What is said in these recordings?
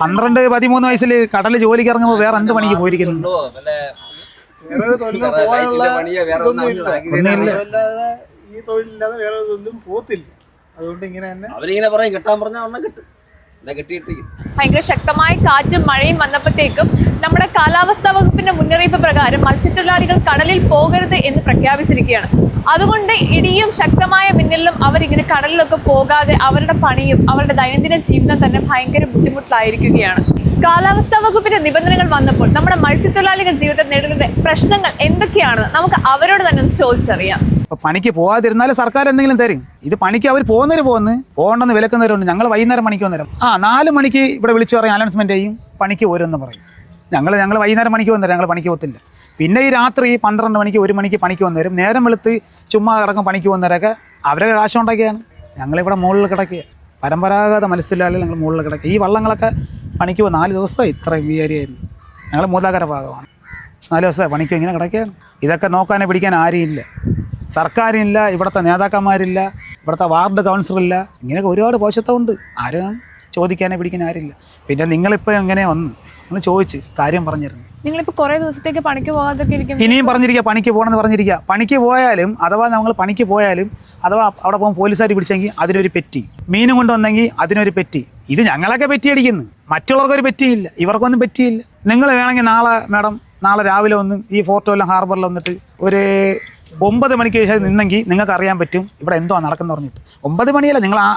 പന്ത്രണ്ട് പതിമൂന്ന് വയസ്സിൽ കടൽ ജോലിക്ക് ഇറങ്ങുമ്പോൾ വേറെ എന്ത് പണിക്ക് പോയിരിക്കുന്നു? ഈ തൊഴിലില്ലാതെ വേറെ തൊഴിലും പോത്തില്ല അതുകൊണ്ട് ഇങ്ങനെ തന്നെ അവരിങ്ങനെ പറയും കിട്ടാൻ പറഞ്ഞാൽ ഒന്നും കിട്ടും. ഭയങ്കര ശക്തമായ കാറ്റും മഴയും വന്നപ്പോഴത്തേക്കും നമ്മുടെ കാലാവസ്ഥാ വകുപ്പിന്റെ മുന്നറിയിപ്പ് പ്രകാരം മത്സ്യത്തൊഴിലാളികൾ കടലിൽ പോകരുത് എന്ന് പ്രഖ്യാപിച്ചിരിക്കുകയാണ്. അതുകൊണ്ട് ഇടിയും ശക്തമായ മിന്നലിലും അവരിങ്ങനെ കടലിലൊക്കെ പോകാതെ അവരുടെ പണിയും അവരുടെ ദൈനംദിന ജീവിതം തന്നെ ഭയങ്കര ബുദ്ധിമുട്ടിലായിരിക്കുകയാണ്. കാലാവസ്ഥാ വകുപ്പിന്റെ നിബന്ധനകൾ വന്നപ്പോൾ നമ്മുടെ മത്സ്യത്തൊഴിലാളികൾ ജീവിതത്തിൽ നേരിടുന്ന പ്രശ്നങ്ങൾ എന്തൊക്കെയാണ്? നമുക്ക് അവരോട് തന്നെ ചോദിച്ചറിയാം. പണിക്ക് പോകാതിരുന്നാൽ സർക്കാർ എന്തെങ്കിലും തരും. ഇത് പണിക്ക് അവർ പോകുന്നവർ പോകുന്നു. പോകണ്ടെന്ന് വിലക്കുന്നവരുണ്ട്. ഞങ്ങൾ വൈകുന്നേരം പണിക്ക് വന്നേരം. ആ നാല് മണിക്ക് ഇവിടെ വിളിച്ചു പറയും അനൗൺസ്മെന്റ് ചെയ്യും. പണിക്ക് പോരുമെന്ന് പറയും. ഞങ്ങൾ ഞങ്ങൾ വൈകുന്നേരം പണിക്ക് വന്നേരം ഞങ്ങൾ പണിക്ക് പോകത്തില്ല. പിന്നെ ഈ രാത്രി പന്ത്രണ്ട് മണിക്ക് ഒരു മണിക്ക് പണിക്ക് വന്നവരും നേരം വെളുത്ത് ചുമ്മാ കിടക്കും പണിക്ക് വന്നവരൊക്കെ അവരൊക്കെ കാശുണ്ടാക്കിയാണ് ഞങ്ങളിവിടെ മുകളിൽ കിടക്കുക. പരമ്പരാഗത മത്സ്യത്തൊഴിലാളികൾ ഞങ്ങൾ മുകളിൽ കിടക്കുക. ഈ വള്ളങ്ങളൊക്കെ പണിക്ക് പോകും നാല് ദിവസം ഇത്രയും വിചാരിയായിരുന്നു ഞങ്ങൾ മൂലാകര ഭാഗമാണ്. നാല് ദിവസം പണിക്ക് ഇങ്ങനെ കിടക്കുകയാണ്. ഇതൊക്കെ നോക്കാനേ പിടിക്കാൻ ആരുമില്ല. സർക്കാരില്ല ഇവിടുത്തെ നേതാക്കന്മാരില്ല ഇവിടുത്തെ വാർഡ് കൗൺസിലറില്ല. ഇങ്ങനെയൊക്കെ ഒരുപാട് പോഷത്വമുണ്ട് ആരും ചോദിക്കാനോ പിടിക്കാൻ ആരില്ല. പിന്നെ നിങ്ങളിപ്പോൾ എങ്ങനെ വന്ന്? നിങ്ങൾ ചോദിച്ച് കാര്യം പറഞ്ഞിരുന്നു. നിങ്ങളിപ്പോൾ കുറേ ദിവസത്തേക്ക് പണിക്ക് പോകാതൊക്കെ ഇരിക്കും ഇനിയും പറഞ്ഞിരിക്കുക പണിക്ക് പോകണമെന്ന് പറഞ്ഞിരിക്കുക. പണിക്ക് പോയാലും അഥവാ നമ്മൾ പണിക്ക് പോയാലും അഥവാ അവിടെ പോകുമ്പോൾ പോലീസുകാർ പിടിച്ചെങ്കിൽ അതിനൊരു പെറ്റി. മീനും കൊണ്ടുവന്നെങ്കിൽ അതിനൊരു പെറ്റി. ഇത് ഞങ്ങളൊക്കെ പെറ്റിയടിക്കുന്നു. മറ്റുള്ളവർക്കൊരു പെറ്റിയില്ല. ഇവർക്കൊന്നും പെറ്റിയില്ല. നിങ്ങൾ വേണമെങ്കിൽ നാളെ മാഡം നാളെ രാവിലെ ഒന്നും ഈ ഫോർട്ടോ എല്ലാം ഹാർബറിൽ വന്നിട്ട് ഒരു ഒമ്പത് മണിക്ക് ശേഷം നിന്നെങ്കിൽ നിങ്ങൾക്ക് അറിയാൻ പറ്റും ഇവിടെ എന്തോ നടക്കുന്നത് പറഞ്ഞിട്ട്. ഒമ്പത് മണിയല്ല നിങ്ങൾ ആ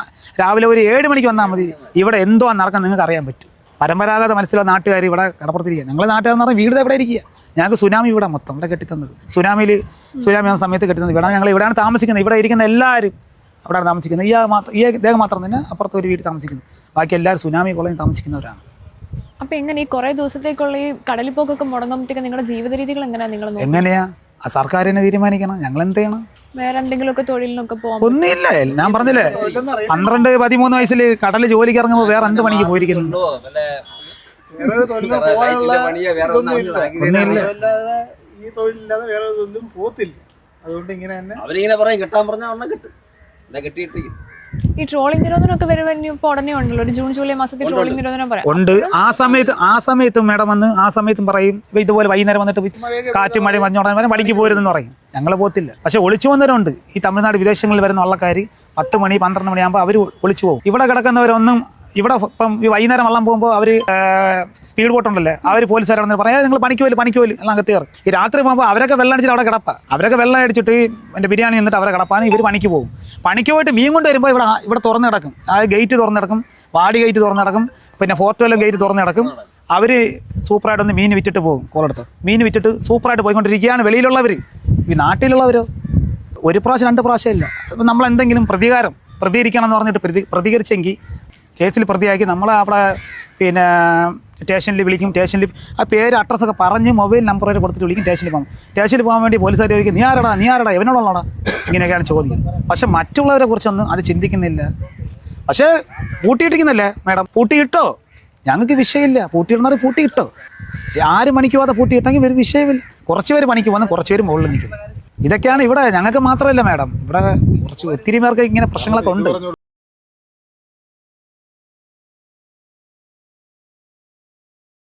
രാവിലെ ഒരു ഏഴ് മണിക്ക് വന്നാൽ മതി. ഇവിടെ എന്തോ നടക്കുന്നത് നിങ്ങൾക്ക് അറിയാൻ പറ്റും. പരമ്പരാഗത മനസ്സിലുള്ള നാട്ടുകാർ ഇവിടെ കടപ്പുറത്തിരിക്കുക. ഞങ്ങൾ നാട്ടുകാരെന്ന് പറഞ്ഞാൽ വീട് എവിടെ ഇരിക്കുക? ഞങ്ങൾക്ക് സുനാമി ഇവിടെ മൊത്തം ഇവിടെ കെട്ടിത്തന്നത്. സുനാമിയിൽ സുനാമി വന്ന സമയത്ത് കെട്ടിത്തന്നത്. ഇവിടെ ഞങ്ങൾ ഇവിടെയാണ് താമസിക്കുന്നത്. ഇവിടെ ഇരിക്കുന്ന എല്ലാവരും അവിടെയാണ് താമസിക്കുന്നത്. ഈ ആ മാത്രം ഈ ഇദ്ദേഹം മാത്രം തന്നെ അപ്പുറത്ത് ഒരു വീട് താമസിക്കുന്നു. ബാക്കി എല്ലാവരും സുനാമി കോളേജിൽ താമസിക്കുന്നവരാണ്. അപ്പോൾ എങ്ങനെ ഈ കുറേ ദിവസത്തേക്കുള്ള ഈ കടലിൽ പോക്കൊക്കെ മുടങ്ങുമ്പോഴത്തേക്ക് നിങ്ങളുടെ ജീവിത രീതികൾ എങ്ങനെയാണ് നിങ്ങൾ എങ്ങനെയാ? ആ സർക്കാർ തന്നെ തീരുമാനിക്കണം. ഞങ്ങൾ എന്ത് ചെയ്യണം വേറെ എന്തെങ്കിലുമൊക്കെ തൊഴിലിനൊക്കെ പോകാം ഒന്നുമില്ല ഞാൻ പറഞ്ഞില്ലേ പന്ത്രണ്ട് പതിമൂന്ന് വയസ്സിൽ കടൽ ജോലിക്ക് ഇറങ്ങുമ്പോൾ വേറെ എന്ത് പണിക്ക് പോയിരിക്കുന്നു? ഒന്നുമില്ല. ഈ തൊഴിലില്ലാതെ വേറെ തൊഴിലും പോത്തില്ല. അതുകൊണ്ട് ഇങ്ങനെ തന്നെ അവരിങ്ങനെ പറയും കിട്ടാൻ പറഞ്ഞാൽ ഒന്നും കിട്ടും. ഈ ട്രോളിംഗ് നിരോധനമൊക്കെ ഇപ്പൊ ഉടനെ ഉണ്ടല്ലോ. ഒരു ജൂൺ ജൂലൈ മാസത്തിൽ ട്രോളിംഗ് നിരോധനം പറയാം. ഉണ്ട്. ആ സമയത്ത് ആ സമയത്തും മേഡം വന്ന് ആ സമയത്തും പറയും ഇതുപോലെ വൈകുന്നേരം വന്നിട്ട് കാറ്റും മഴയും വഞ്ഞോടാൻ വരെ പണിക്ക് പോരുതെന്ന് പറയും. ഞങ്ങൾ പോത്തില്ല പക്ഷെ ഒളിച്ചു വന്നവരുണ്ട്. ഈ തമിഴ്നാട് വിദേശങ്ങളിൽ വരുന്ന വള്ളക്കാർ പത്ത് മണി പന്ത്രണ്ട് മണിയാകുമ്പോൾ അവർ ഒളിച്ചു പോകും. ഇവിടെ കിടക്കുന്നവരൊന്നും ഇവിടെ ഇപ്പം ഈ വൈകുന്നേരം വള്ളം പോകുമ്പോൾ അവർ സ്പീഡ് ബോട്ടുണ്ടല്ലേ അവർ പോലീസുകാരാണെന്ന് പറയാം നിങ്ങൾ പണിക്ക് പോലും പണിക്ക് പോലും എല്ലാം അകത്ത് കയറും. ഈ രാത്രി പോകുമ്പോൾ അവരൊക്കെ വെള്ളം അടിച്ചിട്ട് അവിടെ കിടപ്പാ. അവരൊക്കെ വെള്ളം അടിച്ചിട്ട് എന്റെ ബിരിയാണി എന്നിട്ട് അവരെ കിടപ്പാണ് ഇവർ പണിക്ക് പോകും. പണിക്ക് പോയിട്ട് മീൻ കൊണ്ട് വരുമ്പോൾ ഇവിടെ ഇവിടെ തുറന്ന് കിടക്കും. ആ ഗേറ്റ് തുറന്ന് കിടക്കും വാടി ഗേറ്റ് തുറന്ന് കിടക്കും പിന്നെ ഫോർട്ടോലും ഗേറ്റ് തുറന്ന് കിടക്കും. അവർ സൂപ്പറായിട്ടൊന്ന് മീൻ വിറ്റിട്ട് പോകും കോളെടുത്ത്. മീൻ വിറ്റിട്ട് സൂപ്പറായിട്ട് പോയിക്കൊണ്ടിരിക്കുകയാണ് വെളിയിലുള്ളവർ ഈ നാട്ടിലുള്ളവരോ? ഒരു പ്രാവശ്യം രണ്ട് പ്രാവശ്യം ഇല്ല. നമ്മൾ എന്തെങ്കിലും പ്രതികാരം പ്രതികരിക്കണം എന്ന് പറഞ്ഞിട്ട് പ്രതി പ്രതികരിച്ചെങ്കിൽ കേസിൽ പ്രതിയാക്കി നമ്മൾ അവിടെ പിന്നെ സ്റ്റേഷനിൽ വിളിക്കും സ്റ്റേഷനിൽ ആ പേര് അഡ്രസ്സൊക്കെ പറഞ്ഞ് മൊബൈൽ നമ്പർ വരെ കൊടുത്തിട്ട് വിളിക്കും സ്റ്റേഷനിൽ പോകും സ്റ്റേഷനിൽ പോകാൻ വേണ്ടി പോലീസുകാർ ചോദിക്കും നീ ആരടാ? നീ ആരടാ? ഇവനോടാണോടാ ഇങ്ങനെയൊക്കെയാണ് ചോദിക്കും പക്ഷെ മറ്റുള്ളവരെ കുറിച്ചൊന്നും അത് ചിന്തിക്കുന്നില്ല. പക്ഷേ പൂട്ടിയിട്ടിരിക്കുന്നല്ലേ മാഡം? പൂട്ടിയിട്ടോ? ഞങ്ങൾക്ക് വിഷയമില്ല. പൂട്ടിയിടുന്നത് പൂട്ടിയിട്ടോ? ആര് മണിക്ക് പോകാതെ പൂട്ടിയിട്ടെങ്കിൽ ഒരു വിഷയമില്ല. കുറച്ച് പേര് പണിക്ക് പോകുന്ന കുറച്ച് പേര് മുകളിൽ നിൽക്കും ഇതൊക്കെയാണ് ഇവിടെ ഞങ്ങൾക്ക് മാത്രമല്ല മാഡം. ഇവിടെ കുറച്ച് ഒത്തിരി പേർക്ക് ഇങ്ങനെ പ്രശ്നങ്ങളൊക്കെ ഉണ്ട്.